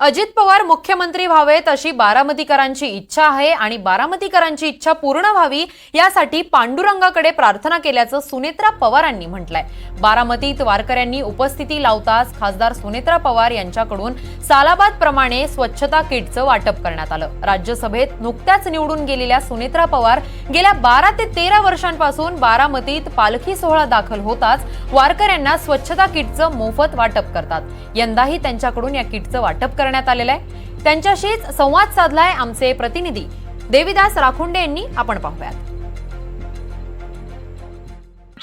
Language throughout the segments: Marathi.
अजित पवार मुख्यमंत्री व्हावेत अशी बारामतीकरांची इच्छा आहे आणि बारामतीकरांची इच्छा पूर्ण व्हावी यासाठी पांडुरंगाकडे प्रार्थना केल्याचं सुनेत्रा पवारांनी म्हटलंय. बारामतीत वारकऱ्यांनी उपस्थिती लावताच खासदार सुनेत्रा पवार यांच्याकडून सालाबाद प्रमाणे स्वच्छता किटचं वाटप करण्यात आलं. राज्यसभेत नुकत्याच निवडून गेलेल्या सुनेत्रा पवार गेल्या बारा ते तेरा वर्षांपासून बारामतीत पालखी सोहळा दाखल होताच वारकऱ्यांना स्वच्छता किटचं मोफत वाटप करतात. यंदाही त्यांच्याकडून या किटचं वाटप करण्यात आलेलं आहे. त्यांच्याशीच संवाद साधलाय आमचे प्रतिनिधी. देविदास राखुंडे यांनी आपण पाहूयात.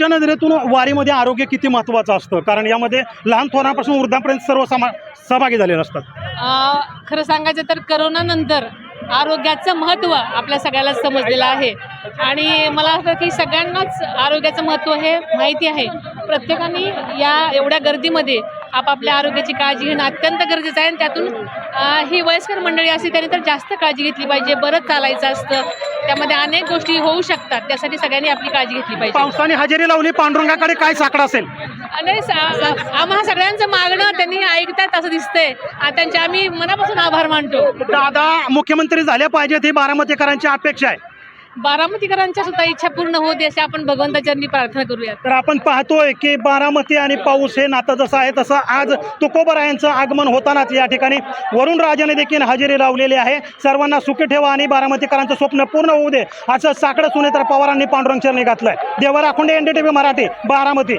नजरेतून वारीमध्ये आरोग्य किती महत्त्वाचं असतं? कारण यामध्ये लहान थोरांपासून वृद्धापर्यंत सर्व समा सहभागी झालेले असतात. अ, खरं सांगायचं तर करोनानंतर आरोग्याचं महत्त्व आपल्या सगळ्याला समजलेलं आहे. आणि मला वाटतं की सगळ्यांनाच आरोग्याचं महत्त्व हे माहिती आहे. प्रत्येकाने या एवढ्या गर्दीमध्ये आपापल्या आरोग्याची काळजी घेणं अत्यंत गरजेचं आहे. आणि त्यातून ही वयस्कर मंडळी असते त्यांनी तर जास्त काळजी घेतली पाहिजे. बरंच चालायचं असतं. त्यामध्ये अनेक गोष्टी होऊ शकतात. त्यासाठी सगळ्यांनी आपली काळजी घेतली पाहिजे. पावसाने हजेरी लावली. पांडुरंगाकडे काय साकडं असेल? आणि आम्हा सगळ्यांचं मागणं त्यांनी ऐकतात असं दिसतंय. त्यांचे आम्ही मनापासून आभार मानतो. दादा मुख्यमंत्री झाल्या पाहिजेत ही बारामतीकरांची अपेक्षा आहे. बारामतीकरांच्या सुद्धा इच्छा पूर्ण होऊ दे अशी आपण भगवंताचरणी प्रार्थना करूया तर आपण पाहतोय की बारामती आणि पाऊस हे नातं जसं आहे तसं आज तुकोबरायांचं आगमन होतानाच या ठिकाणी वरुण राजाने देखील हजेरी लावलेली आहे. सर्वांना सुखी ठेवा आणि बारामतीकरांचं स्वप्न पूर्ण होऊ दे असं साकडं सुनेत्र पवारांनी पांडुरंग चरणी घातलंय. देवा राखुंडे एनडीटीव्ही मराठी बारामती.